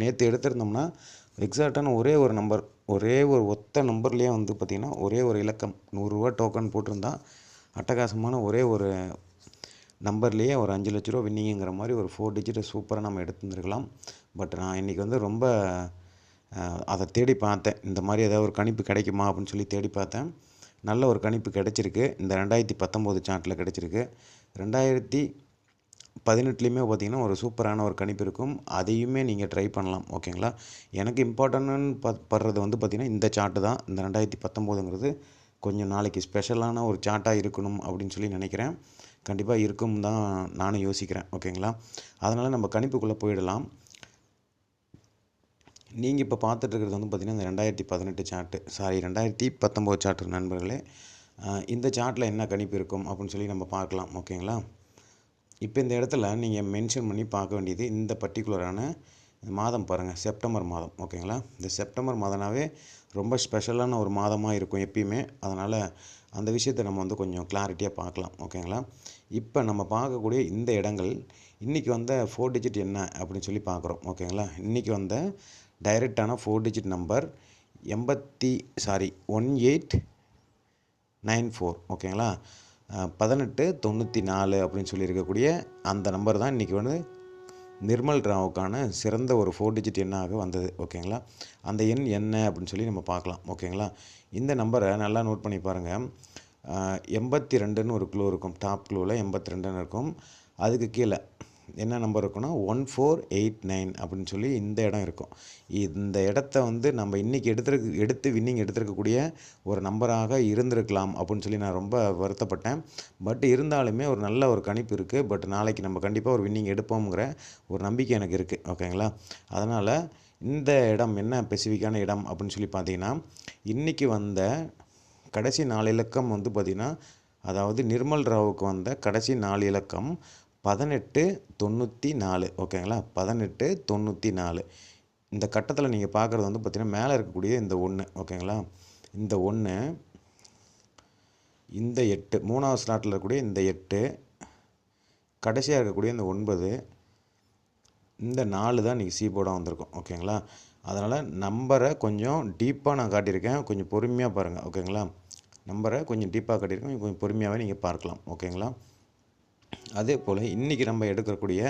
நேற்று எடுத்திருந்தோம்னா எக்ஸாக்டான ஒரே ஒரு நம்பர் ஒரே ஒரு ஒத்த நம்பர்லேயே வந்து பார்த்திங்கன்னா ஒரே ஒரு இலக்கம். நூறுரூவா டோக்கன் போட்டிருந்தா அட்டகாசமான ஒரே ஒரு நம்பர்லேயே ஒரு அஞ்சு லட்ச ரூபா வின்னிங்கிற மாதிரி ஒரு ஃபோர் டிஜிட்டை சூப்பராக நம்ம எடுத்துருந்துருக்கலாம். பட் நான் இன்றைக்கி வந்து ரொம்ப அதை தேடி பார்த்தேன். இந்த மாதிரி ஏதாவது ஒரு கணிப்பு கிடைக்குமா அப்படின்னு சொல்லி தேடி பார்த்தேன். நல்ல ஒரு கணிப்பு கிடச்சிருக்கு. இந்த ரெண்டாயிரத்தி பத்தொம்போது சார்ட்டில் கிடச்சிருக்கு. ரெண்டாயிரத்தி பதினெட்டுலேயுமே பார்த்தீங்கன்னா ஒரு சூப்பரான ஒரு கணிப்பு இருக்கும். அதையுமே நீங்கள் ட்ரை பண்ணலாம். ஓகேங்களா? எனக்கு இம்பார்ட்டன்ட்னு ப படுறது வந்து பார்த்திங்கன்னா இந்த சார்ட்டு தான். இந்த ரெண்டாயிரத்தி பத்தொம்போதுங்கிறது கொஞ்சம் நாளைக்கு ஸ்பெஷலான ஒரு சார்ட்டாக இருக்கணும் அப்படின்னு சொல்லி நினைக்கிறேன். கண்டிப்பாக இருக்கும் தான் நானும் யோசிக்கிறேன். ஓகேங்களா? அதனால் நம்ம கணிப்புக்குள்ளே போயிடலாம். நீங்கள் இப்போ பார்த்துட்ருக்கிறது வந்து பார்த்திங்கன்னா இந்த ரெண்டாயிரத்தி பதினெட்டு சார்ட்டு சாரி ரெண்டாயிரத்தி பத்தொம்போது சார்ட்டு நண்பர்களே. இந்த சார்ட்டில் என்ன கணிப்பு இருக்கும் அப்படின்னு சொல்லி நம்ம பார்க்கலாம். ஓகேங்களா? இப்போ இந்த இடத்துல நீங்கள் மென்ஷன் பண்ணி பார்க்க வேண்டியது இந்த பர்டிகுலரான மாதம் பாருங்கள் செப்டம்பர் மாதம் ஓகேங்களா இந்த செப்டம்பர் மாதம்னாவே ரொம்ப ஸ்பெஷலான ஒரு மாதமாக இருக்கும் எப்பயுமே. அதனால் அந்த விஷயத்தை நம்ம வந்து கொஞ்சம் கிளாரிட்டியாக பார்க்கலாம் ஓகேங்களா இப்போ நம்ம பார்க்கக்கூடிய இந்த இடங்கள் இன்றைக்கி வந்த ஃபோர் டிஜிட் என்ன அப்படின்னு சொல்லி பார்க்குறோம் ஓகேங்களா இன்றைக்கி வந்த டைரெக்டான ஃபோர் டிஜிட் நம்பர் எண்பத்தி sorry one eight nine four ஓகேங்களா பதினெட்டு தொண்ணூற்றி நாலு அப்படின்னு சொல்லி இருக்கக்கூடிய அந்த நம்பர் தான் இன்றைக்கி வந்து நிர்மல் ராவுக்கான சிறந்த ஒரு ஃபோர் டிஜிட் எண்ணாக வந்தது ஓகேங்களா? அந்த எண் என்ன அப்படின்னு சொல்லி நம்ம பார்க்கலாம் ஓகேங்களா? இந்த நம்பரை நல்லா நோட் பண்ணி பாருங்கள் எண்பத்தி ரெண்டுன்னு ஒரு க்ளூ இருக்கும். டாப் க்ளூவில் எண்பத்தி ரெண்டுன்னு இருக்கும். அதுக்கு கீழே என்ன நம்பர் இருக்குன்னா ஒன் ஃபோர் எயிட் நைன் அப்படின்னு சொல்லி இந்த இடம் இருக்கும். இந்த இடத்த வந்து நம்ம இன்றைக்கி எடுத்துருக்கு எடுத்து வின்னிங் எடுத்திருக்கக்கூடிய ஒரு நம்பராக இருந்திருக்கலாம் அப்படின்னு சொல்லி நான் ரொம்ப வருத்தப்பட்டேன். பட் இருந்தாலுமே ஒரு நல்ல ஒரு கணிப்பு இருக்குது பட் நாளைக்கு நம்ம கண்டிப்பாக ஒரு வின்னிங் எடுப்போங்கிற ஒரு நம்பிக்கை எனக்கு இருக்குது ஓகேங்களா அதனால் இந்த இடம் என்ன ஸ்பெசிஃபிக்கான இடம் அப்படின்னு சொல்லி பார்த்தீங்கன்னா இன்றைக்கி வந்த கடைசி நாலு இலக்கம் வந்து பார்த்திங்கன்னா அதாவது நிர்மல் ராவுக்கு வந்த கடைசி நாலு இலக்கம் பதினெட்டு தொண்ணூற்றி நாலு. ஓகேங்களா? பதினெட்டு தொண்ணூற்றி நாலு. இந்த கட்டத்தில் நீங்கள் பார்க்குறது வந்து பார்த்திங்கன்னா மேலே இருக்கக்கூடிய இந்த ஒன்று ஓகேங்களா? இந்த ஒன்று இந்த எட்டு மூணாவது ஸ்லாட்டில் இருக்கக்கூடிய இந்த எட்டு கடைசியாக இருக்கக்கூடிய இந்த ஒன்பது இந்த நாலு தான் இன்றைக்கி சி போர்டாக வந்திருக்கும். ஓகேங்களா? அதனால் நம்பரை கொஞ்சம் டீப்பாக நான் காட்டியிருக்கேன். கொஞ்சம் பொறுமையாக பாருங்கள் ஓகேங்களா? நம்பரை கொஞ்சம் டீப்பாக காட்டியிருக்கேன். கொஞ்சம் பொறுமையாகவே நீங்கள் பார்க்கலாம். ஓகேங்களா? அதே போல் இன்றைக்கி நம்ம எடுக்கக்கூடிய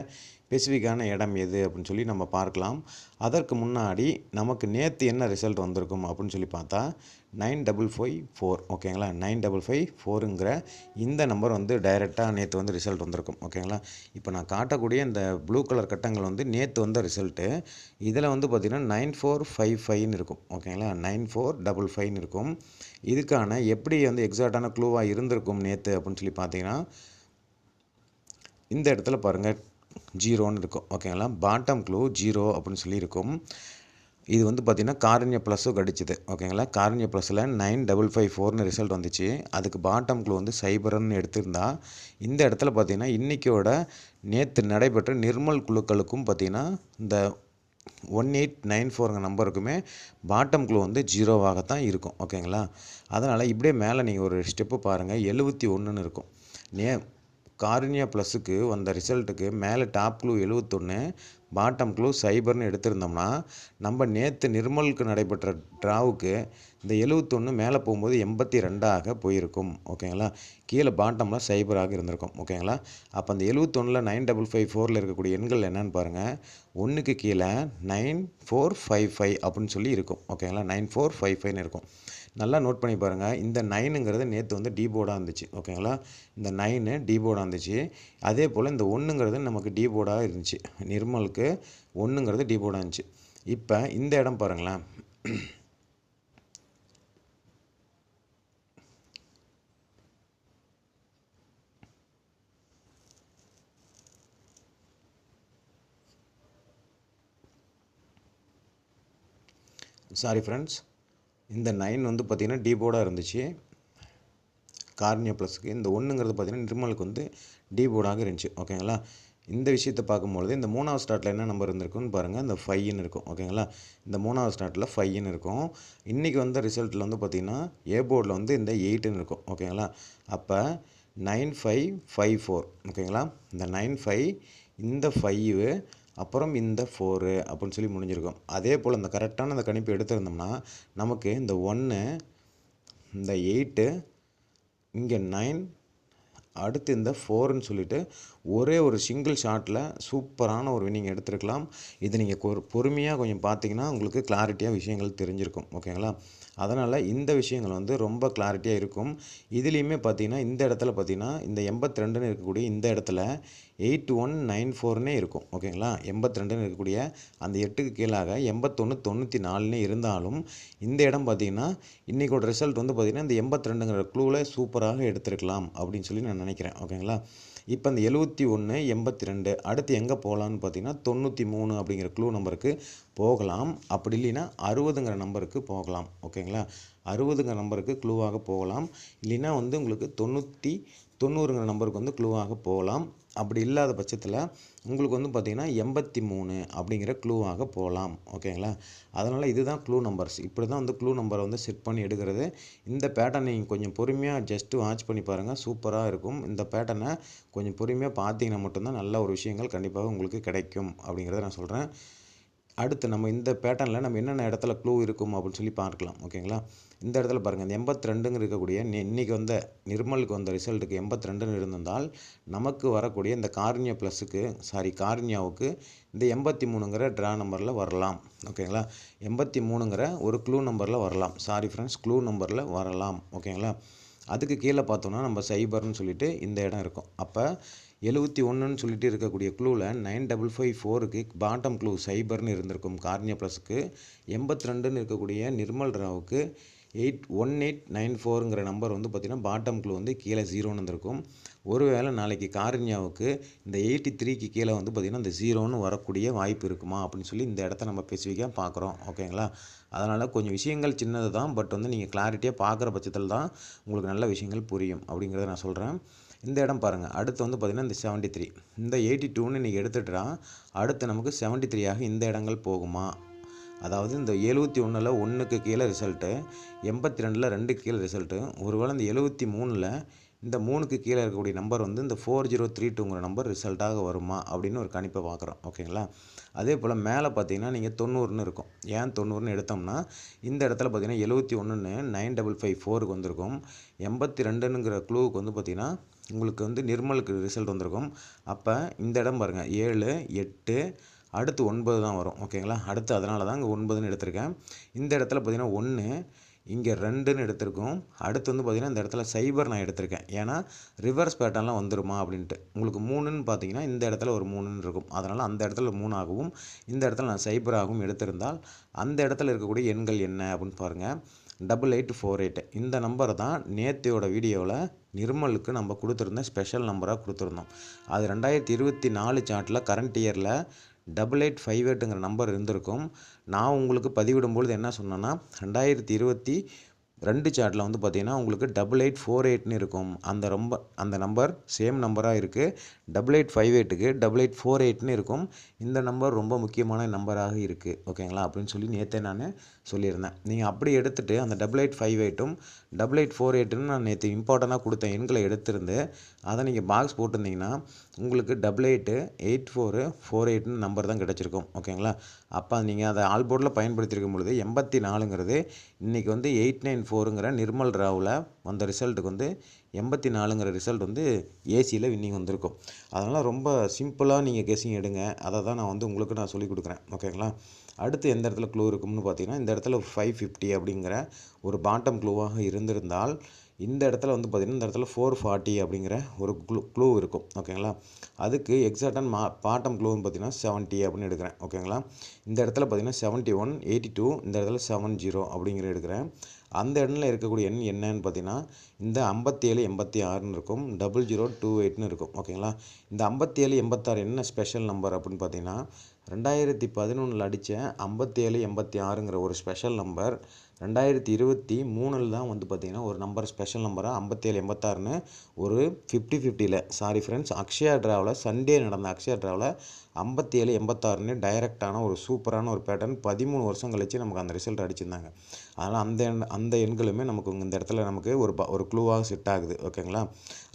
ஸ்பெசிஃபிக்கான இடம் எது அப்படின்னு சொல்லி நம்ம பார்க்கலாம். அதற்கு முன்னாடி நமக்கு நேற்று என்ன ரிசல்ட் வந்திருக்கும் அப்படின்னு சொல்லி பார்த்தா நைன் டபுள் ஃபைவ் ஃபோர் ஓகேங்களா நைன் டபுள் ஃபைவ் ஃபோருங்கிற இந்த நம்பர் வந்து டைரெக்டாக நேற்று வந்து ரிசல்ட் வந்திருக்கும் ஓகேங்களா இப்போ நான் காட்டக்கூடிய இந்த ப்ளூ கலர் கட்டங்கள் வந்து நேற்று வந்த ரிசல்ட்டு இதில் வந்து பார்த்திங்கன்னா நைன் ஃபோர் ஃபைவ் ஃபைவ்னு இருக்கும் ஓகேங்களா நைன் ஃபோர் டபுள் ஃபைவ்னு இருக்கும். இதுக்கான எப்படி வந்து எக்ஸாக்டான க்ளூவாக இருந்திருக்கும் நேற்று அப்படின்னு சொல்லி பார்த்தீங்கன்னா இந்த இடத்துல பாருங்கள் ஜீரோன்னு இருக்கும். ஓகேங்களா பாட்டம் க்ளூ ஜீரோ அப்படின்னு சொல்லி இருக்கும். இது வந்து பார்த்திங்கன்னா காரண்ய ப்ளஸ்ஸும் கடிச்சிது. ஓகேங்களா காரண்ய ப்ளஸில் நைன் டபுள் ஃபைவ் ஃபோர்னு ரிசல்ட் வந்துச்சு. அதுக்கு பாட்டம் க்ளூ வந்து சைபர்னு எடுத்திருந்தா இந்த இடத்துல பார்த்திங்கன்னா இன்றைக்கியோட நேற்று நடைபெற்ற நிர்மல் குழுக்களுக்கும் பார்த்திங்கன்னா இந்த ஒன் எயிட் நைன் ஃபோருங்க நம்பருக்குமே பாட்டம் க்ளூ வந்து ஜீரோவாகத்தான் இருக்கும். ஓகேங்களா அதனால் இப்படியே மேலே நீங்கள் ஒரு ஸ்டெப்பு பாருங்கள் எழுபத்தி ஒன்றுன்னு இருக்கும். நே காருண்யா ப்ளஸுக்கு வந்த ரிசல்ட்டுக்கு மேலே டாப் க்ளூ எழுவத்தொன்று பாட்டம் க்ளூ சைபர்னு எடுத்திருந்தோம்னா நம்ம நேற்று நிர்மலுக்கு நடைபெற்ற ட்ராவுக்கு இந்த எழுவத்தொன்று மேலே போகும்போது எண்பத்தி ரெண்டாக போயிருக்கும் ஓகேங்களா? கீழே பாட்டமில் சைபராக இருந்திருக்கும் ஓகேங்களா? அப்போ அந்த எழுவத்தொன்னில் நைன் டபுள் ஃபைவ் ஃபோரில் இருக்கக்கூடிய எண்கள் என்னென்னு பாருங்கள் ஒன்றுக்கு கீழே நைன் ஃபோர் ஃபைவ் ஃபைவ் அப்படின்னு சொல்லி இருக்கும் ஓகேங்களா? நைன் ஃபோர் ஃபைவ் ஃபைவ்னு இருக்கும். நல்லா நோட் பண்ணி பாருங்கள் இந்த நைனுங்கிறது நேற்று வந்து டீபோர்டாக இருந்துச்சு. ஓகேங்களா இந்த நைனு டீபோர்டாக இருந்துச்சு. அதே போல் இந்த ஒன்றுங்கிறது நமக்கு டீபோர்டாக இருந்துச்சு. நிர்மலுக்கு ஒன்றுங்கிறது டீபோர்டாக இருந்துச்சு. இப்போ இந்த இடம் பாருங்களேன். சாரி ஃப்ரெண்ட்ஸ் இந்த நைன் வந்து பார்த்திங்கன்னா டீபோர்டாக இருந்துச்சு. கார்னியா ப்ளஸுக்கு இந்த ஒன்றுங்கிறது பார்த்திங்கன்னா நிர்மலுக்கு வந்து டீபோர்டாக இருந்துச்சு. ஓகேங்களா இந்த விஷயத்தை பார்க்கும்பொழுது இந்த மூணாவது ஸ்டார்ட்டில் என்ன நம்பர் இருந்திருக்குன்னு பாருங்கள் இந்த ஃபைன்னு இருக்கும். ஓகேங்களா இந்த மூணாவது ஸ்டார்ட்டில் ஃபைன்னு இருக்கும். இன்றைக்கி வந்த ரிசல்ட்டில் வந்து பார்த்திங்கன்னா ஏ போர்டில் வந்து இந்த எயிட்டுன்னு இருக்கும். ஓகேங்களா அப்போ நைன் ஃபைவ் ஃபைவ் ஃபோர் ஓகேங்களா இந்த நைன் ஃபைவ் இந்த ஃபைவு அப்புறம் இந்த ஃபோரு அப்படின்னு சொல்லி முடிஞ்சிருக்கும். அதே போல் இந்த கரெக்டான அந்த கணிப்பு எடுத்திருந்தோம்னா நமக்கு இந்த ஒன்று இந்த எயிட்டு இங்கே நைன் அடுத்து இந்த ஃபோர்னு சொல்லிட்டு ஒரே ஒரு சிங்கிள் ஷாட்டில் சூப்பரான ஒரு வின்னிங் எடுத்துருக்கலாம். இது நீங்கள் பொறுமையாக கொஞ்சம் பார்த்தீங்கன்னா உங்களுக்கு கிளாரிட்டியாக விஷயங்கள் தெரிஞ்சிருக்கும். ஓகேங்களா அதனால் இந்த விஷயங்கள் வந்து ரொம்ப கிளாரிட்டியாக இருக்கும். இதுலேயுமே பார்த்தீங்கன்னா இந்த இடத்துல பார்த்தீங்கன்னா இந்த எண்பத்தி ரெண்டுன்னு இருக்கக்கூடிய இந்த இடத்துல எயிட் ஒன் நைன் ஃபோர்னே இருக்கும். ஓகேங்களா எண்பத்தி ரெண்டுன்னு இருக்கக்கூடிய அந்த எட்டுக்கு கீழாக எண்பத்தொன்று தொண்ணூற்றி நாலுன்னு இருந்தாலும் இந்த இடம் பார்த்தீங்கன்னா இன்றைக்கோட ரிசல்ட் வந்து பார்த்திங்கன்னா இந்த எண்பத்தி ரெண்டுங்கிற க்ளூவில் சூப்பராக எடுத்திருக்கலாம் அப்படின்னு சொல்லி நான் நினைக்கிறேன். ஓகேங்களா இப்போ இந்த எழுபத்தி ஒன்று எண்பத்தி ரெண்டு அடுத்து எங்கே போகலான்னு பார்த்தீங்கன்னா தொண்ணூற்றி மூணு அப்படிங்கிற க்ளூ நம்பருக்கு போகலாம். அப்படி இல்லைன்னா அறுபதுங்கிற நம்பருக்கு போகலாம். ஓகேங்களா அறுபதுங்கிற நம்பருக்கு க்ளூவாக போகலாம். இல்லைன்னா வந்து உங்களுக்கு தொண்ணூற்றி தொண்ணூறுங்கிற நம்பருக்கு வந்து க்ளூவாக போகலாம். அப்படி இல்லாத பட்சத்தில் உங்களுக்கு வந்து பார்த்திங்கன்னா எண்பத்தி மூணு அப்படிங்கிற க்ளூவாக போகலாம். ஓகேங்களா அதனால் இதுதான் க்ளூ நம்பர்ஸ் இப்படி தான் வந்து க்ளூ நம்பரை வந்து செட் பண்ணி எடுக்கிறது. இந்த பேட்டர்னை நீங்கள் கொஞ்சம் பொறுமையாக ஜஸ்ட்டு வாட்ச் பண்ணி பாருங்கள் சூப்பராக இருக்கும். இந்த பேட்டர்னை கொஞ்சம் பொறுமையாக பார்த்தீங்கன்னா மட்டும்தான் நல்ல ஒரு விஷயங்கள் கண்டிப்பாக உங்களுக்கு கிடைக்கும் அப்படிங்கிறத நான் சொல்கிறேன் அடுத்து நம்ம இந்த பேட்டர்னில் நம்ம என்னென்ன இடத்துல க்ளூ இருக்கும் அப்படின்னு சொல்லி பார்க்கலாம் ஓகேங்களா இந்த இடத்துல பாருங்கள் இந்த எண்பத்தி ரெண்டுங்க இருக்கக்கூடிய இன்றைக்கி வந்த நிர்மலுக்கு வந்த ரிசல்ட்டுக்கு எண்பத்தி ரெண்டுன்னு இருந்திருந்தால் நமக்கு வரக்கூடிய இந்த கார்னியா ப்ளஸுக்கு சாரி கார்னியாவுக்கு இந்த எண்பத்தி மூணுங்கிற ட்ரா நம்பரில் வரலாம் ஓகேங்களா எண்பத்தி மூணுங்கிற ஒரு க்ளூ நம்பரில் வரலாம். சாரி ஃப்ரெண்ட்ஸ் க்ளூ நம்பரில் வரலாம் ஓகேங்களா அதுக்கு கீழே பார்த்தோன்னா நம்ம சைபர்னு சொல்லிட்டு இந்த இடம் இருக்கும். அப்போ எழுபத்தி ஒன்றுன்னு சொல்லிட்டு இருக்கக்கூடிய க்ளூவில் நைன் டபுள் ஃபைவ் ஃபோருக்கு பாட்டம் க்ளூ சைபர்னு இருந்திருக்கும். கார்னியா ப்ளஸுக்கு எண்பத்தி ரெண்டுன்னு இருக்கக்கூடிய நிர்மல் ராவுக்கு எயிட் ஒன் எயிட் நைன் ஃபோருங்கிற நம்பர் வந்து பார்த்திங்கன்னா பாட்டம் க்ளூ வந்து கீழே ஜீரோன்னு இருந்திருக்கும். ஒருவேளை நாளைக்கு காரண்யாவுக்கு இந்த எயிட்டி த்ரீக்கு கீழே வந்து பார்த்திங்கன்னா இந்த ஜீரோன்னு வரக்கூடிய வாய்ப்பு இருக்குமா அப்படின்னு சொல்லி இந்த இடத்த நம்ம ஸ்பெசிஃபிக்காக பார்க்குறோம் ஓகேங்களா அதனால் கொஞ்சம் விஷயங்கள் சின்னது தான் பட் வந்து நீங்கள் கிளாரிட்டியாக பார்க்குற பட்சத்தில் தான் உங்களுக்கு நல்ல விஷயங்கள் புரியும் அப்படிங்கிறத நான் சொல்கிறேன் இந்த இடம் பாருங்கள் அடுத்து வந்து பார்த்திங்கன்னா இந்த செவன்ட்டி த்ரீ இந்த எயிட்டி டூன்னு நீங்கள் எடுத்துட்டா அடுத்து நமக்கு செவன்ட்டி த்ரீயாக இந்த இடங்கள் போகுமா? அதாவது இந்த எழுபத்தி ஒன்றில் ஒன்றுக்கு கீழே ரிசல்ட்டு எண்பத்தி ரெண்டில் ரெண்டு கீழே ரிசல்ட்டு ஒருவேளை இந்த எழுபத்தி மூணில் இந்த மூணுக்கு கீழே இருக்கக்கூடிய நம்பர் வந்து இந்த ஃபோர் ஜீரோ த்ரீ டூங்கிற நம்பர் ரிசல்ட்டாக வருமா அப்படின்னு ஒரு கணிப்பை பார்க்குறோம். ஓகேங்களா அதே போல் மேலே பார்த்தீங்கன்னா நீங்கள் தொண்ணூறுன்னு இருக்கும். ஏன் தொண்ணூறுன்னு எடுத்தோம்னா இந்த இடத்துல பார்த்தீங்கன்னா எழுபத்தி ஒன்றுன்னு நைன் டபுள் ஃபைவ் ஃபோருக்கு வந்திருக்கும். எண்பத்தி ரெண்டுங்கிற க்ளூவுக்கு வந்து பார்த்திங்கன்னா உங்களுக்கு வந்து நிர்மலுக்கு ரிசல்ட் வந்திருக்கும். அப்போ இந்த இடம் பாருங்கள் ஏழு எட்டு அடுத்து ஒன்பது தான் வரும். ஓகேங்களா அடுத்து அதனால தான் இங்கே ஒன்பதுன்னு எடுத்திருக்கேன். இந்த இடத்துல பார்த்திங்கன்னா ஒன்று இங்கே ரெண்டுன்னு எடுத்திருக்கோம். அடுத்து வந்து பார்த்திங்கன்னா இந்த இடத்துல சைபர் நான் எடுத்திருக்கேன். ஏன்னா ரிவர்ஸ் பேட்டர்ன்லாம் வந்துருமா அப்படின்ட்டு. உங்களுக்கு மூணுன்னு பார்த்தீங்கன்னா இந்த இடத்துல ஒரு மூணுன்னு இருக்கும். அதனால் அந்த இடத்துல மூணாகவும் இந்த இடத்துல நான் சைபராகவும் எடுத்திருந்தால் அந்த இடத்துல இருக்கக்கூடிய எண்கள் என்ன அப்படின்னு பாருங்கள் டபுள் எயிட் ஃபோர் எயிட். இந்த நம்பர் தான் நேத்தியோட வீடியோவில் நிர்மலுக்கு நம்ம கொடுத்துருந்த ஸ்பெஷல் நம்பராக கொடுத்துருந்தோம். அது ரெண்டாயிரத்தி இருபத்தி நாலு சார்ட்டில் கரண்ட் இயரில் டபுள் எயிட் ஃபைவ் எயிட்டுங்கிற நம்பர் இருந்திருக்கும். நான் உங்களுக்கு பதிவிடும்பொழுது என்ன சொன்னேன்னா ரெண்டாயிரத்தி இருபத்தி ரெண்டு சார்ட்டில் வந்து பார்த்தீங்கன்னா உங்களுக்கு டபுள் எயிட் ஃபோர் எயிட்னு இருக்கும். அந்த ரொம்ப அந்த நம்பர் சேம் நம்பராக இருக்குது டபுள் எயிட் ஃபைவ் எயிட்டுக்கு டபுள் எயிட் ஃபோர் எயிட்னு இருக்கும். இந்த நம்பர் ரொம்ப முக்கியமான நம்பராக இருக்குது ஓகேங்களா? அப்படின்னு சொல்லி நேற்றே நான் சொல்லியிருந்தேன். நீங்கள் அப்படி எடுத்துகிட்டு அந்த டபுள் எயிட் ஃபைவ் எயிட்டும் டபுள் எயிட் ஃபோர் எயிட்டுன்னு நான் நேற்று இம்பார்ட்டண்ட்டாக கொடுத்த எண்களை எடுத்திருந்து அதை நீங்கள் பாக்ஸ் போட்டிருந்தீங்கன்னா உங்களுக்கு double eight eight four four எயிட்னு number தான் கிடச்சிருக்கும். ஓகேங்களா? அப்போ நீங்கள் அதை ஆல்போர்டில் பயன்படுத்தியிருக்கும் பொழுது எண்பத்தி நாலுங்கிறது இன்றைக்கி வந்து எயிட் நைன் ஃபோருங்கிற நிர்மல் ராவில் வந்த ரிசல்ட்டுக்கு வந்து எண்பத்தி நாலுங்கிற ரிசல்ட் வந்து ஏசியில் வின்னிங் வந்திருக்கும். அதனால் ரொம்ப சிம்பிளாக நீங்கள் கெஸிங் எடுங்க. அதை தான் நான் வந்து உங்களுக்கு நான் சொல்லிக் கொடுக்குறேன். ஓகேங்களா? அடுத்து எந்த இடத்துல க்ளூ இருக்கும்னு பார்த்தீங்கன்னா இந்த இடத்துல ஃபைவ் ஃபிஃப்டி அப்படிங்கிற ஒரு பாட்டம் க்ளூவாக இருந்திருந்தால் இந்த இடத்துல வந்து பார்த்திங்கன்னா இந்த இடத்துல ஃபோர் ஃபார்ட்டி அப்படிங்கிற ஒரு க்ளூ க்ளூ இருக்கும். ஓகேங்களா? அதுக்கு எக்ஸாக்டான மா பாட்டம் க்ளூன்னு பார்த்தீங்கன்னா செவன்ட்டி அப்படின்னு எடுக்கிறேன். ஓகேங்களா? இந்த இடத்துல பார்த்தீங்கன்னா செவன்ட்டி ஒன் எயிட்டி டூ இந்த இடத்துல செவன் ஜீரோ அப்படிங்கிற எடுக்கிறேன். அந்த இடத்துல இருக்கக்கூடிய எண் என்னன்னு பார்த்தீங்கன்னா இந்த ஐம்பத்தேழு எண்பத்தி ஆறுன்னு இருக்கும் டபுள் ஜீரோ டூ எயிட்னு இருக்கும். ஓகேங்களா இந்த ஐம்பத்தேழு எண்பத்தாறு என்ன ஸ்பெஷல் நம்பர் அப்படின்னு பார்த்தீங்கன்னா ரெண்டாயிரத்தி பதினொன்றில் அடித்த ஐம்பத்தேழு எண்பத்தி ஆறுங்கிற ஒரு ஸ்பெஷல் நம்பர் ரெண்டாயிரத்தி இருபத்தி மூணில் தான் வந்து பார்த்திங்கன்னா ஒரு நம்பர் ஸ்பெஷல் நம்பராக ஐம்பத்தேழு எண்பத்தாறுன்னு ஒரு ஃபிஃப்டி ஃபிஃப்டியில் சாரி ஃப்ரெண்ட்ஸ் அக்ஷயா ட்ராவில் சண்டே நடந்த அக்ஷயா ட்ராவில் ஐம்பத்தி ஏழு எண்பத்தாறுன்னு டைரெக்டான ஒரு சூப்பரான ஒரு பேட்டர்ன் பதிமூணு வருஷம் கழித்து நமக்கு அந்த ரிசல்ட் அடிச்சிருந்தாங்க. அதனால் அந்த எண் அந்த எண்களுமே நமக்கு இந்த இடத்துல நமக்கு ஒரு ப ஒரு க்ளூவாக செட் ஆகுது. ஓகேங்களா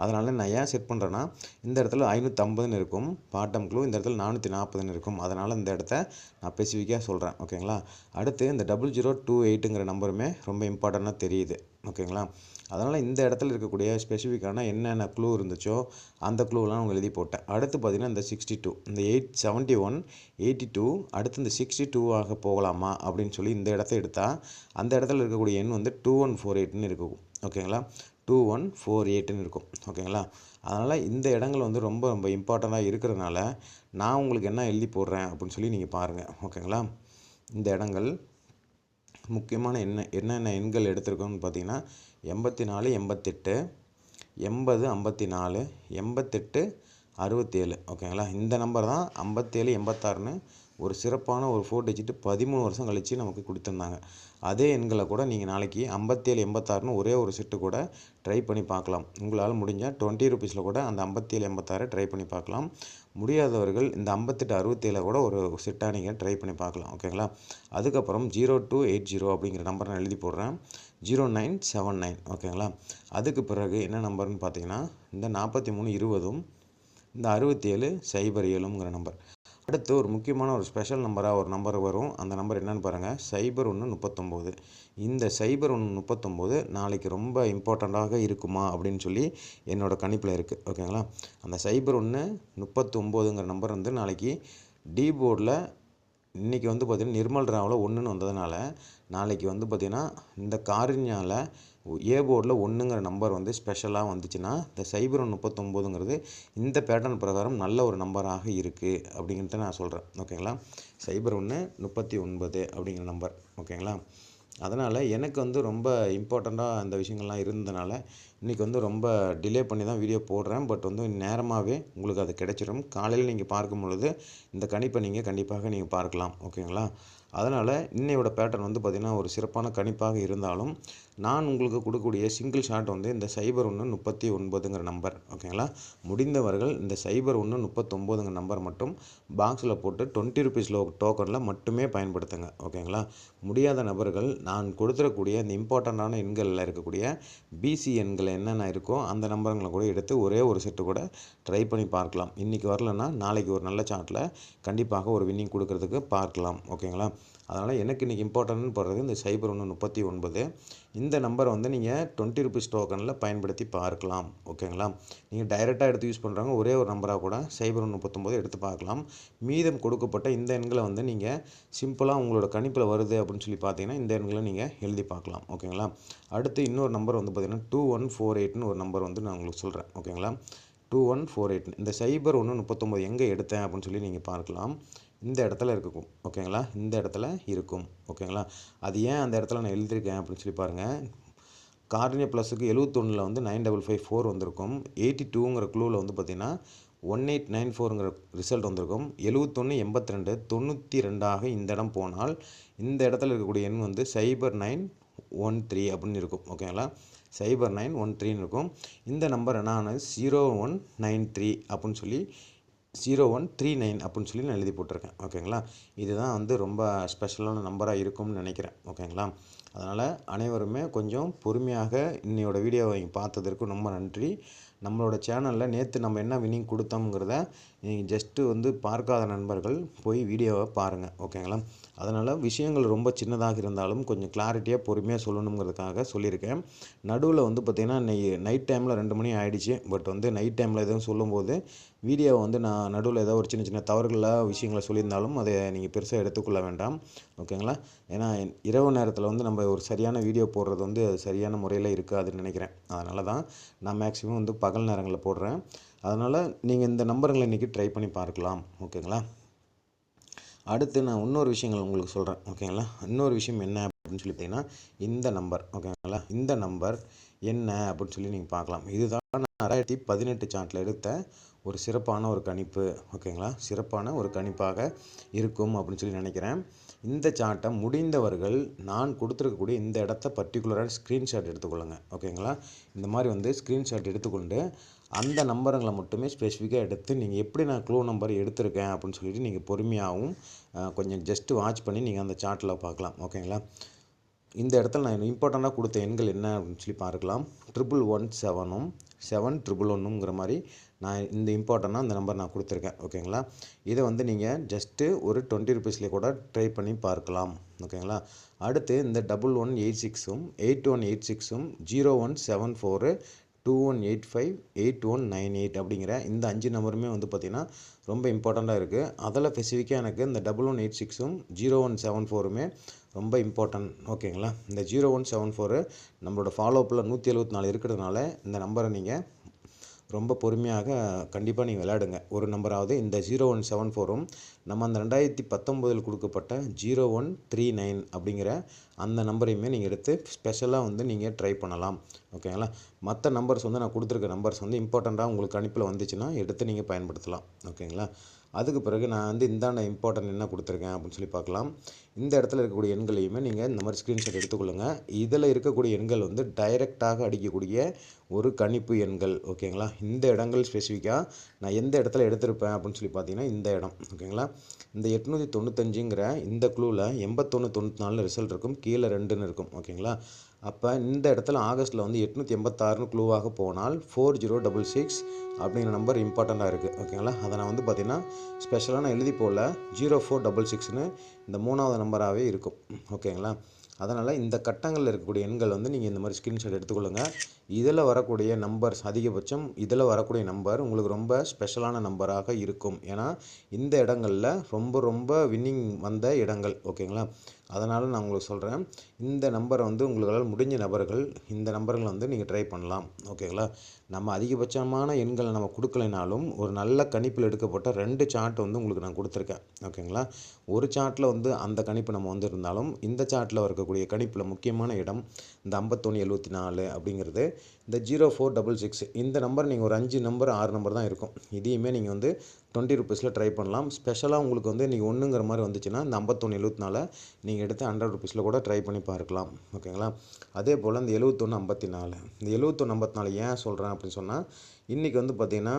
அதனால் நான் ஏன் செட் பண்ணுறேன்னா இந்த இடத்துல ஐநூற்றம்பதுன்னு இருக்கும். பாட்டம் க்ளூ இந்த இடத்துல நானூற்றி நாற்பதுன்னு இருக்கும். அதனால் இந்த இடத்த நான் ஸ்பெசிஃபிக்காக சொல்கிறேன் ஓகேங்களா அடுத்து இந்த டபுள் ஜீரோ டூ எயிட்டுங்கிற நம்பருமே ரொம்ப இம்பார்ட்டண்ட்டாக தெரியுது. ஓகேங்களா அதனால் இந்த இடத்துல இருக்கக்கூடிய ஸ்பெசிஃபிக்கான என்னென்ன க்ளூ இருந்துச்சோ அந்த க்ளூலாம் அவங்க எழுதி போட்டேன். அடுத்து பார்த்திங்கன்னா இந்த சிக்ஸ்டி டூ இந்த eight seventy one eighty two அடுத்து இந்த சிக்ஸ்டி டூவாக போகலாமா அப்படின்னு சொல்லி இந்த இடத்த எடுத்தால் அந்த இடத்துல இருக்கக்கூடிய எண் வந்து டூ ஒன் ஃபோர் எயிட்னு இருக்கும். ஓகேங்களா டூ ஒன் ஃபோர் எயிட்டுன்னு இருக்கும். ஓகேங்களா அதனால் இந்த இடங்கள் வந்து ரொம்ப ரொம்ப இம்பார்ட்டண்ட்டாக இருக்கிறதுனால நான் உங்களுக்கு என்ன எழுதி போடுறேன் அப்படின்னு சொல்லி நீங்கள் பாருங்கள் ஓகேங்களா இந்த இடங்கள் முக்கியமான என்ன என்னென்ன எண்கள் எடுத்திருக்கோம்னு பார்த்தீங்கன்னா எண்பத்தி நாலு எண்பத்தெட்டு எண்பது ஐம்பத்தி நாலு எண்பத்தெட்டு அறுபத்தேழு. ஓகேங்களா? இந்த நம்பர் தான் ஐம்பத்தேழு எண்பத்தாறுன்னு ஒரு சிறப்பான ஒரு ஃபோர் டிஜிட்டு பதிமூணு வருஷம் கழித்து நமக்கு கொடுத்துருந்தாங்க. அதே எண்களை கூட நீங்கள் நாளைக்கு ஐம்பத்தேழு எண்பத்தாறுன்னு ஒரே ஒரு செட்டு கூட ட்ரை பண்ணி பார்க்கலாம். உங்களால் முடிஞ்சால் டுவெண்ட்டி ருபீஸில் கூட அந்த ஐம்பத்தேழு எண்பத்தாறு ட்ரை பண்ணி பார்க்கலாம். முடியாதவர்கள் இந்த ஐம்பத்தெட்டு அறுபத்தேழை கூட ஒரு செட்டாக நீங்கள் ட்ரை பண்ணி பார்க்கலாம். ஓகேங்களா அதுக்கப்புறம் ஜீரோ டூ எயிட் ஜீரோ அப்படிங்கிற நம்பர் நான் எழுதி போடுறேன். ஜீரோ நைன் செவன் நைன் ஓகேங்களா அதுக்கு பிறகு என்ன நம்பர்னு பார்த்தீங்கன்னா இந்த நாற்பத்தி மூணு இருபதும் இந்த அறுபத்தேழு சைபர் ஏழுங்கிற நம்பர் அடுத்து ஒரு முக்கியமான ஒரு ஸ்பெஷல் நம்பராக ஒரு நம்பர் வரும். அந்த நம்பர் என்னென்னு பாருங்கள் சைபர் ஒன்று முப்பத்தொம்போது. இந்த சைபர் ஒன்று முப்பத்தொம்போது நாளைக்கு ரொம்ப இம்பார்ட்டண்ட்டாக இருக்குமா அப்படின்னு சொல்லி என்னோடய கணிப்பில் இருக்குது ஓகேங்களா அந்த சைபர் ஒன்று முப்பத்தொம்போதுங்கிற நம்பர் வந்து நாளைக்கு டி போர்டில் இன்றைக்கி வந்து பார்த்திங்கன்னா நிர்மல் ராவில் ஒன்றுன்னு வந்ததுனால நாளைக்கு வந்து பார்த்திங்கன்னா இந்த காரிஞ்சால் ஏ போர்டில் ஒன்றுங்கிற நம்பர் வந்து ஸ்பெஷலாக வந்துச்சுன்னா இந்த சைபர் முப்பத்தொம்போதுங்கிறது இந்த பேட்டர்ன் பிரகாரம் நல்ல ஒரு நம்பராக இருக்குது அப்படிங்கிறத நான் சொல்கிறேன் ஓகேங்களா சைபர் ஒன்று முப்பத்தி ஒன்பது அப்படிங்கிற நம்பர் ஓகேங்களா அதனால் எனக்கு வந்து ரொம்ப இம்பார்ட்டண்ட்டாக அந்த விஷயங்கள்லாம் இருந்ததுனால இன்றைக்கி வந்து ரொம்ப டிலே பண்ணி தான் வீடியோ போடுறேன். பட் வந்து நேரமாகவே உங்களுக்கு அது கிடைச்சிடும் காலையில் நீங்கள் பார்க்கும் பொழுது இந்த கணிப்பை நீங்கள் கண்டிப்பாக நீங்கள் பார்க்கலாம். ஓகேங்களா அதனால் இன்னையோட பேட்டர்ன் வந்து பார்த்திங்கன்னா ஒரு சிறப்பான கணிப்பாக இருந்தாலும் நான் உங்களுக்கு கொடுக்கக்கூடிய சிங்கிள் ஷாட் வந்து இந்த சைபர் ஒன்று முப்பத்தி ஒன்பதுங்கிற நம்பர் ஓகேங்களா முடிந்தவர்கள் இந்த சைபர் ஒன்று முப்பத்தொம்போதுங்கிற நம்பர் மட்டும் பாக்ஸில் போட்டு டுவெண்ட்டி ருபீஸ் லோ டோக்கனில் மட்டுமே பயன்படுத்துங்க ஓகேங்களா முடியாத நபர்கள் நான் கொடுத்துடக்கூடிய இந்த இம்பார்ட்டண்ட்டான எண்களில் இருக்கக்கூடிய பிசி எண்கள் என்னென்ன இருக்கோ அந்த நம்பருங்களை கூட எடுத்து ஒரே ஒரு செட்டு கூட ட்ரை பண்ணி பார்க்கலாம். இன்றைக்கி வரலன்னா நாளைக்கு ஒரு நல்ல சாட்டில் கண்டிப்பாக ஒரு வின்னிங் கொடுக்கறதுக்கு பார்க்கலாம் ஓகேங்களா அதனால் எனக்கு இன்றைக்கி இம்பார்ட்டன்ட்னு போடுறது இந்த சைபர் ஒன்று முப்பத்தி ஒன்பது. இந்த நம்பரை வந்து நீங்கள் டுவெண்ட்டி ருபீஸ் டோக்கனில் பயன்படுத்தி பார்க்கலாம். ஓகேங்களா நீங்கள் டைரெக்டாக எடுத்து யூஸ் பண்ணுறாங்க ஒரே ஒரு நம்பராக கூட சைபர் ஒன்று முப்பத்தொம்போது எடுத்து பார்க்கலாம். மீதம் கொடுக்கப்பட்ட இந்த எண்களை வந்து நீங்கள் சிம்பிளாக உங்களோட கணிப்பில் வருது அப்படின்னு சொல்லி பார்த்தீங்கன்னா இந்த எண்களை நீங்கள் எழுதி பார்க்கலாம். ஓகேங்களா அடுத்து இன்னொரு நம்பர் வந்து பார்த்திங்கன்னா டூ ஒன் ஃபோர் எயிட்னு ஒரு நம்பர் வந்து நான் உங்களுக்கு சொல்கிறேன் ஓகேங்களா டூ ஒன் ஃபோர் எயிட் இந்த சைபர் ஒன்று முப்பத்தொம்போது எங்கே எடுத்தேன் அப்படின்னு சொல்லி நீங்கள் பார்க்கலாம். இந்த இடத்துல இருக்கும் ஓகேங்களா? இந்த இடத்துல இருக்கும் ஓகேங்களா? அது ஏன் அந்த இடத்துல நான் எழுதியிருக்கேன் அப்படின்னு சொல்லி பாருங்கள் கார்னியா ப்ளஸுக்கு எழுவத்தொன்னில் வந்து நைன் டபுள் ஃபைவ் ஃபோர் வந்திருக்கும். எயிட்டி டூங்கிற க்ளூவில் வந்து பார்த்திங்கன்னா ஒன் எயிட் நைன் ஃபோருங்கிற ரிசல்ட் வந்திருக்கும். எழுவத்தொன்று எண்பத்தி ரெண்டு தொண்ணூற்றி ரெண்டாக இந்த இடம் போனால் இந்த இடத்துல இருக்கக்கூடிய எண் வந்து சைபர் நைன் ஒன் த்ரீ அப்படின்னு இருக்கும் ஓகேங்களா? சைபர் நைன் ஒன் த்ரீன்னு இருக்கும். இந்த நம்பர் என்னான்னு ஜீரோ ஒன் நைன் த்ரீ அப்படின்னு சொல்லி ஜீரோ ஒன் த்ரீ நைன் அப்படின்னு சொல்லி நான் எழுதி போட்டிருக்கேன். ஓகேங்களா இதுதான் வந்து ரொம்ப ஸ்பெஷலான நம்பராக இருக்கும்னு நினைக்கிறேன். ஓகேங்களா அதனால் அனைவருமே கொஞ்சம் பொறுமையாக இன்னையோட வீடியோவை பார்த்ததற்கு ரொம்ப நன்றி. நம்மளோட சேனலில் நேற்று நம்ம என்ன வினிங் கொடுத்தோங்கிறத நீங்கள் ஜஸ்ட்டு வந்து பார்க்காத நண்பர்கள் போய் வீடியோவை பாருங்கள் ஓகேங்களா அதனால் விஷயங்கள் ரொம்ப சின்னதாக இருந்தாலும் கொஞ்சம் கிளாரிட்டியாக பொறுமையாக சொல்லணுங்கிறதுக்காக சொல்லியிருக்கேன். நடுவில் வந்து பார்த்திங்கன்னா நை நைட் டைமில் ரெண்டு மணி ஆகிடுச்சு பட் வந்து நைட் டைமில் எதுவும் சொல்லும்போது வீடியோவை வந்து நான் நடுவில் ஏதோ ஒரு சின்ன சின்ன தவறுகளாக விஷயங்களை சொல்லியிருந்தாலும் அதை நீங்கள் பெருசாக எடுத்துக்கொள்ள வேண்டாம். ஓகேங்களா ஏன்னா இரவு நேரத்தில் வந்து நம்ம ஒரு சரியான வீடியோ போடுறது வந்து அது சரியான முறையில் இருக்காதுன்னு நினைக்கிறேன். அதனால தான் நான் மேக்ஸிமம் வந்து பகல் நேரங்களில் போடுறேன். அதனால் நீங்கள் இந்த நம்பருங்களை இன்றைக்கி ட்ரை பண்ணி பார்க்கலாம். ஓகேங்களா அடுத்து நான் இன்னொரு விஷயங்கள் உங்களுக்கு சொல்கிறேன் ஓகேங்களா? இன்னொரு விஷயம் என்ன அப்படின்னு சொல்லி பார்த்தீங்கன்னா இந்த நம்பர் ஓகேங்களா? இந்த நம்பர் என்ன அப்படின்னு சொல்லி நீங்கள் பார்க்கலாம். இதுதான் நான் ரெண்டாயிரத்தி பதினெட்டு சாட்டில் எடுத்த ஒரு சிறப்பான ஒரு கணிப்பு ஓகேங்களா? சிறப்பான ஒரு கணிப்பாக இருக்கும் அப்படின்னு சொல்லி நினைக்கிறேன். இந்த சார்ட்டை முடிந்தவர்கள் நான் கொடுத்துருக்கக்கூடிய இந்த இடத்த பர்டிகுலராக ஸ்க்ரீன்ஷாட் எடுத்துக்கொள்ளுங்க. ஓகேங்களா? இந்த மாதிரி வந்து ஸ்க்ரீன்ஷாட் எடுத்துக்கொண்டு அந்த நம்பருங்களை மட்டுமே ஸ்பெசிஃபிக்காக எடுத்து நீங்கள் எப்படி நான் க்ளூ நம்பர் எடுத்திருக்கேன் அப்படின்னு சொல்லிட்டு நீங்கள் பொறுமையாகவும் கொஞ்சம் ஜஸ்ட்டு வாட்ச் பண்ணி நீங்கள் அந்த சார்ட்டில் பார்க்கலாம். ஓகேங்களா? இந்த இடத்துல நான் இம்பார்ட்டண்ட்டாக கொடுத்த எண்கள் என்ன அப்படின்னு சொல்லி பார்க்கலாம். ட்ரிபிள் ஒன் செவனும் செவன் ட்ரிபிள் ஒன்னுங்கிற மாதிரி நான் இந்த இம்பார்ட்டண்ட்டாக அந்த நம்பர் நான் கொடுத்துருக்கேன் ஓகேங்களா இதை வந்து நீங்கள் ஜஸ்ட்டு ஒரு டுவெண்ட்டி ருபீஸ்லேயே கூட ட்ரை பண்ணி பார்க்கலாம் ஓகேங்களா அடுத்து இந்த டபுள் ஒன் எயிட் சிக்ஸும் eight one eight சிக்ஸும் zero one seven four two one eight five eight one nine eight அப்படிங்கிற இந்த அஞ்சு நம்பருமே வந்து பார்த்திங்கன்னா ரொம்ப இம்பார்ட்டண்ட்டாக இருக்குது அதில் ஸ்பெசிஃபிக்காக எனக்கு இந்த டபுள் ஒன் எயிட் சிக்ஸும் ஜீரோ ஒன் செவன் ஃபோருமே ரொம்ப இம்பார்ட்டன்ட் ஓகேங்களா இந்த ஜீரோ ஒன் செவன் ஃபோரு நம்மளோட ஃபாலோப்பில் நூற்றி எழுபத்தி நாலு இருக்கிறதுனால இந்த நம்பரை நீங்கள் ரொம்ப பொறுமையாக கண்டிப்பாக நீங்கள் விளையாடுங்க. ஒரு நம்பராவது இந்த ஜீரோ ஒன் செவன் ஃபோரும் நம்ம அந்த ரெண்டாயிரத்தி பத்தொம்போதில் கொடுக்கப்பட்ட ஜீரோ ஒன் த்ரீ நைன் அப்படிங்கிற அந்த நம்பரையுமே நீங்கள் எடுத்து ஸ்பெஷலாக வந்து நீங்கள் ட்ரை பண்ணலாம். ஓகேங்களா மற்ற நம்பர்ஸ் வந்து நான் கொடுத்துருக்க நம்பர்ஸ் வந்து இம்பார்ட்டண்ட்டாக உங்களுக்கு கணிப்பில் வந்துச்சுன்னா எடுத்து நீங்கள் பயன்படுத்தலாம். ஓகேங்களா அதுக்கு பிறகு நான் வந்து இந்தாண்ட இம்பார்ட்டன்ட் என்ன கொடுத்துருக்கேன் அப்படின்னு சொல்லி பார்க்கலாம். இந்த இடத்துல இருக்கக்கூடிய எண்களையுமே நீங்கள் இந்த மாதிரி ஸ்க்ரீன்ஷாட் எடுத்துக்கொள்ளுங்கள் இதில் இருக்கக்கூடிய எண்கள் வந்து டைரெக்டாக அடிக்கக்கூடிய ஒரு கணிப்பு எண்கள் ஓகேங்களா இந்த இடங்கள் ஸ்பெசிஃபிக்காக நான் எந்த இடத்துல எடுத்திருப்பேன் அப்படின்னு சொல்லி பார்த்தீங்கன்னா இந்த இடம் ஓகேங்களா இந்த எட்நூற்றி தொண்ணூத்தஞ்சுங்கிற இந்த க்ளூவில் எண்பத்தொன்று தொண்ணூற்றி நாலு ரிசல்ட் இருக்கும் கீழே ரெண்டுன்னு இருக்கும் ஓகேங்களா அப்போ இந்த இடத்துல ஆகஸ்ட்டில் வந்து எட்நூற்றி எண்பத்தாறுன்னு க்ளூவாக போனால் ஃபோர் ஜீரோ டபுள் சிக்ஸ் அப்படிங்கிற நம்பர் இம்பார்ட்டண்ட்டாக இருக்குது ஓகேங்களா அதை நான் வந்து பார்த்திங்கன்னா ஸ்பெஷலாக நான் எழுதி போல் ஜீரோ ஃபோர் டபுள் சிக்ஸ்னு இந்த மூணாவது நம்பராகவே இருக்கும். ஓகேங்களா அதனால் இந்த கட்டங்களில் இருக்கக்கூடிய எண்கள் வந்து நீங்கள் இந்த மாதிரி ஸ்க்ரீன்ஷாட் எடுத்துக்கொள்ளுங்க. இதில் வரக்கூடிய நம்பர்ஸ் அதிகபட்சம் இதில் வரக்கூடிய நம்பர் உங்களுக்கு ரொம்ப ஸ்பெஷலான நம்பராக இருக்கும். ஏன்னா இந்த இடங்களில் ரொம்ப ரொம்ப வின்னிங் வந்த இடங்கள். ஓகேங்களா அதனால் நான் உங்களுக்கு சொல்கிறேன் இந்த நம்பரை வந்து உங்களால் முடிஞ்ச நபர்கள் இந்த நம்பர்களை வந்து நீங்கள் ட்ரை பண்ணலாம். ஓகேங்களா நம்ம அதிகபட்சமான எண்களை நம்ம கொடுக்கலைனாலும் ஒரு நல்ல கணிப்பில் எடுக்கப்பட்ட ரெண்டு சார்ட் வந்து உங்களுக்கு நான் கொடுத்துருக்கேன். ஓகேங்களா? ஒரு சார்ட்டில் வந்து அந்த கணிப்பு நம்ம வந்து இருந்தாலும் இந்த சார்ட்டில் இருக்கக்கூடிய கணிப்பில் முக்கியமான இடம் இந்த ஐம்பத்தொன்று எழுபத்தி நாலு அப்படிங்கிறது இந்த ஜீரோ ஃபோர் டபுள் சிக்ஸ் இந்த நம்பர் நீங்கள் ஒரு அஞ்சு நம்பர் ஆறு நம்பர் தான் இருக்கும். இதையுமே நீங்கள் வந்து டுவெண்ட்டி ருபீஸில் ட்ரை பண்ணலாம். ஸ்பெஷலாக உங்களுக்கு வந்து நீங்கள் ஒன்றுங்கிற மாதிரி வந்துச்சுன்னா இந்த ஐம்பத்தொன்று எழுபத்தி நாலு நீங்கள் எடுத்து ஹண்ட்ரட் ருபீஸில் கூட ட்ரை பண்ணி பார்க்கலாம். ஓகேங்களா? அதே போல் இந்த எழுபத்தொன்று ஐம்பத்தி நாலு இந்த எழுபத்தொன்று ஐம்பத்தி நாலு ஏன் சொல்கிறேன் அப்படின்னு சொன்னால் இன்றைக்கி வந்து பார்த்திங்கன்னா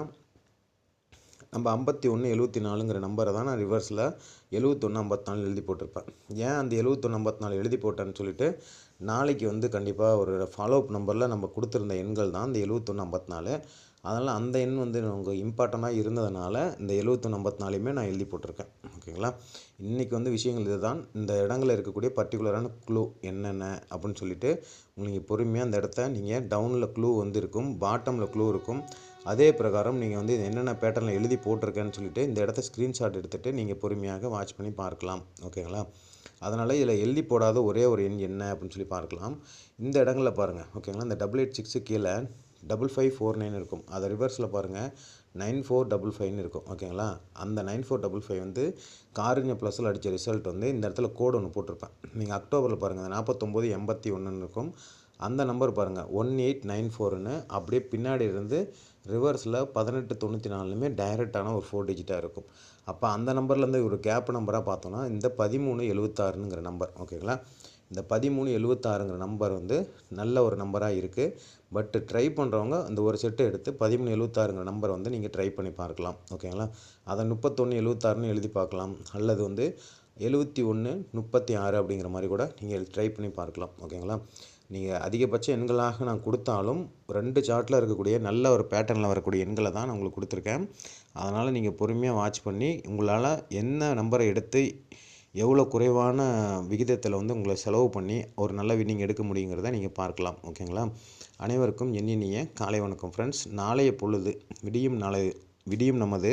நம்ம ஐம்பத்தி ஒன்று எழுபத்தி நாலுங்கிற நம்பரை தான் நான் ரிவர்ஸில் எழுபத்தொன்று ஐம்பத்தி நாலு எழுதி போட்டிருப்பேன். ஏன் அந்த எழுபத்தொன்று ஐம்பத்தி நாலு எழுதி போட்டேன்னு சொல்லிட்டு நாளைக்கு வந்து கண்டிப்பாக ஒரு ஃபாலோ அப் நம்பரில் நம்ம கொடுத்துருந்த எண்கள் தான் அந்த எழுபத்தொன்று ஐம்பத்தி நாலு அதனால் அந்த எண் வந்து நமக்கு இம்பார்ட்டண்ட்டாக இருந்ததுனால இந்த எழுபத்தொன்று ஐம்பத்தினாலையுமே நான் எழுதி போட்டிருக்கேன். ஓகேங்களா? இன்றைக்கி வந்து விஷயங்கள் இதுதான். இந்த இடங்களில் இருக்கக்கூடிய பர்டிகுலரான க்ளூ என்னென்ன அப்படின்னு சொல்லிட்டு உங்களுக்கு பொறுமையாக அந்த இடத்த நீங்கள் டவுனில் க்ளூ வந்து இருக்கும் பாட்டமில் க்ளூ இருக்கும். அதே பிரகாரம் நீங்கள் வந்து இது என்னென்ன பேட்டர்னில் எழுதி போட்டிருக்கேன்னு சொல்லிட்டு இந்த இடத்த ஸ்க்ரீன்ஷாட் எடுத்துகிட்டு நீங்கள் பொறுமையாக வாட்ச் பண்ணி பார்க்கலாம். ஓகேங்களா? அதனால் இதில் எழுதி போடாத ஒரே ஒரு எண் என்ன அப்படின்னு சொல்லி பார்க்கலாம். இந்த இடங்களில் பாருங்கள் ஓகேங்களா? இந்த டபுள் எயிட் சிக்ஸு கீழே டபுள் ஃபைவ் ஃபோர் நைன் இருக்கும். அதை ரிவர்ஸில் பாருங்கள் நைன் ஃபோர் டபுள் ஃபைவ்னு இருக்கும். ஓகேங்களா அந்த நைன் ஃபோர் டபுள் ஃபைவ் வந்து காரிஞ்ச ப்ளஸில் அடித்த ரிசல்ட் வந்து இந்த இடத்துல கோடு ஒன்று போட்டிருப்பேன். நீங்கள் அக்டோபரில் பாருங்கள் அந்த நாற்பத்தொம்போது எண்பத்தி ஒன்றுன்னு இருக்கும். அந்த நம்பர் பாருங்கள் ஒன் எயிட் நைன் ஃபோர்னு அப்படியே பின்னாடி இருந்து ரிவர்ஸில் பதினெட்டு தொண்ணூற்றி நாலுமே டைரெக்டான ஒரு ஃபோர் டிஜிட்டாக இருக்கும். அப்போ அந்த நம்பர்லேருந்து ஒரு கேப் நம்பராக பார்த்தோன்னா இந்த பதிமூணு எழுபத்தாறுங்கிற நம்பர் ஓகேங்களா இந்த பதிமூணு எழுபத்தாறுங்கிற நம்பர் வந்து நல்ல ஒரு நம்பராக இருக்குது பட்டு ட்ரை பண்ணுறவங்க அந்த ஒரு செட்டு எடுத்து பதிமூணு எழுபத்தாறுங்கிற நம்பர் வந்து நீங்கள் ட்ரை பண்ணி பார்க்கலாம். ஓகேங்களா அதை முப்பத்தொன்று எழுபத்தாறுன்னு எழுதி பார்க்கலாம். அல்லது வந்து எழுபத்தி ஒன்று முப்பத்தி ஆறு அப்படிங்கிற மாதிரி கூட நீங்கள் ட்ரை பண்ணி பார்க்கலாம். ஓகேங்களா நீங்கள் அதிகபட்ச எண்களாக நான் கொடுத்தாலும் ரெண்டு சார்ட்டில் இருக்கக்கூடிய நல்ல ஒரு பேட்டர்னில் வரக்கூடிய எண்களை தான் நான் உங்களுக்கு கொடுத்துருக்கேன். அதனால் நீங்கள் பொறுமையாக வாட்ச் பண்ணி உங்களால் என்ன நம்பரை எடுத்து எவ்வளோ குறைவான விகிதத்தில் வந்து உங்களை செலவு பண்ணி ஒரு நல்ல வின்னிங் எடுக்க முடியுங்கிறத நீங்கள் பார்க்கலாம் ஓகேங்களா அனைவருக்கும் எண்ணினிய காலை வணக்கம் ஃப்ரெண்ட்ஸ் நாளைய பொழுது விடியும் நாளை விடியும் நமது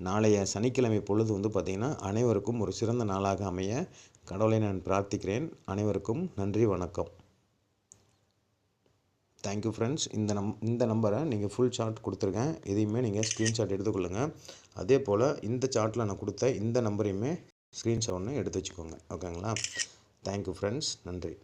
நாளைய சனிக்கிழமை பொழுது வந்து பார்த்திங்கன்னா அனைவருக்கும் ஒரு சிறந்த நாளாக அமைய கடவுளை நான் பிரார்த்திக்கிறேன். அனைவருக்கும் நன்றி வணக்கம். தேங்க்யூ ஃப்ரெண்ட்ஸ் இந்த நம் இந்த நம்பரை நீங்கள் ஃபுல் சார்ட் கொடுத்துருக்கேன் இதையுமே நீங்கள் ஸ்க்ரீன்ஷாட் எடுத்துக்கொள்ளுங்கள் அதே போல் இந்த சார்ட்டில் நான் கொடுத்த இந்த நம்பரையுமே ஸ்க்ரீன்ஷாட் ஒன்று எடுத்து வச்சுக்கோங்க. ஓகேங்களா தேங்க்யூ ஃப்ரெண்ட்ஸ் நன்றி.